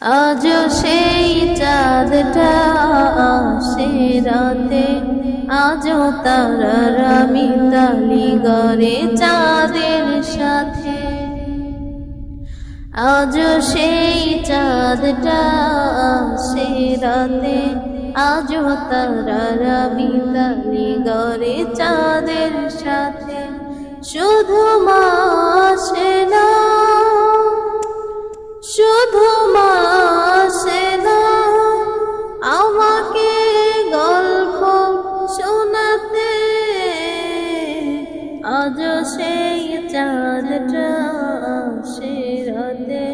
আজ সেই চাঁদটা আসে রাতে। আজও তারারা মিতালি গড়ে চাঁদের সাথে। আজ সেই চাঁদটা আসে রাতে। আজও তারারা মিতালি গড়ে চাঁদের সাথে। শুধু মাসে সেই চাঁদটা সে রাতে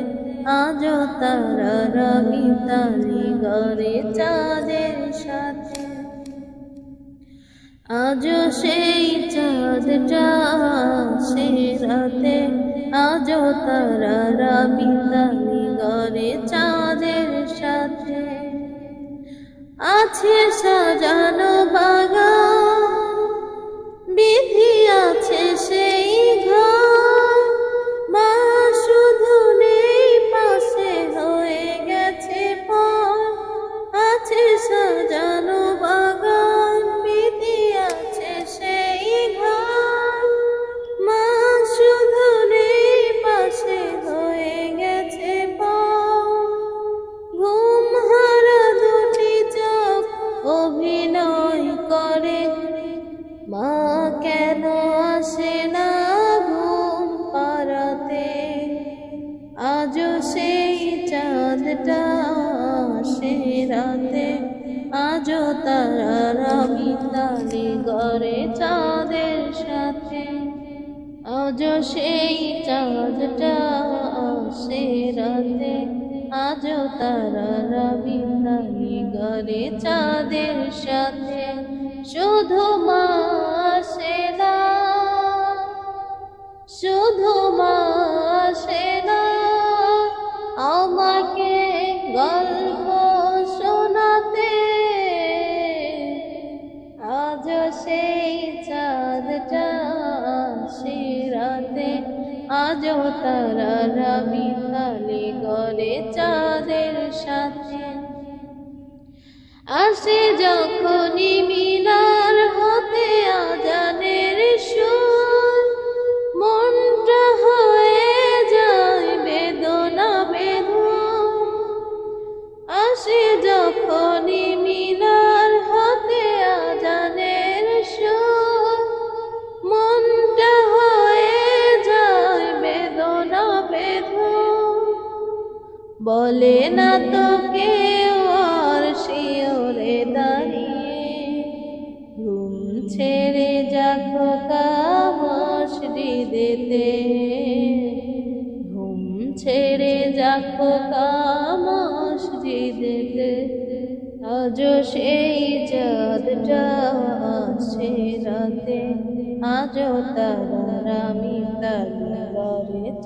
আজ তারা রবি তালি গড়ে চাঁদের সাথে। আজ সেই চাঁদটা সে রাতে আজ তারা রাবি তালি গড়ে চাঁদের সাথে। আছে সাজানো বাগান বিধি আছে সেই ঘর। সেই চাঁদটা সে রাতে। তারা তালি গড়ে চাঁদের সাথে। আজও সেই চাঁদটা সে রাতে। আজও তারা রবি তালি চাঁদের সাথে। শুধু মাসে গল্প শোনাতে। আজ সেই চাঁদটা সে রাতে। আজও তারা চাঁদের সাথে। আসে যখনই মিলার হতে আজানের বলে না তো কেউ আর শিওরে দাঁড়িয়ে। ঘুম ছেড়ে যাকো কামসরি দিতে ঘুম ছেড়ে যাকো কামসরি দিতে আজ সেই চাঁদটা সে রাতে। আজ তারা আমি তার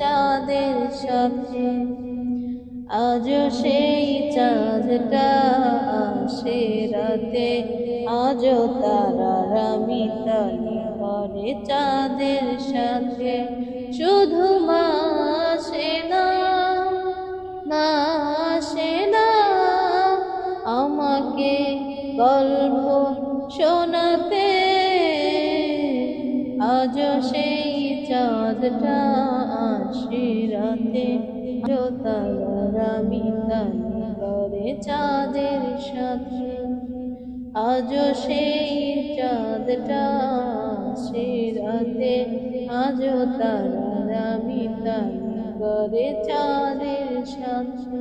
চাঁদের সাথে। আজ সেই চাঁদটা সে রাতে। আজ তারা রামি তালি করে চাঁদের সাথে। শুধু মাসে না মাসে না। আমাকে গল্প শোনাতে আজ সেই চাঁদটা আসে রাতে তারামি তালি করে চাঁদের সাথে। আজ সেই চাঁদটা আসে রাতে আজ তারামি তালি করে চাঁদের সাথে।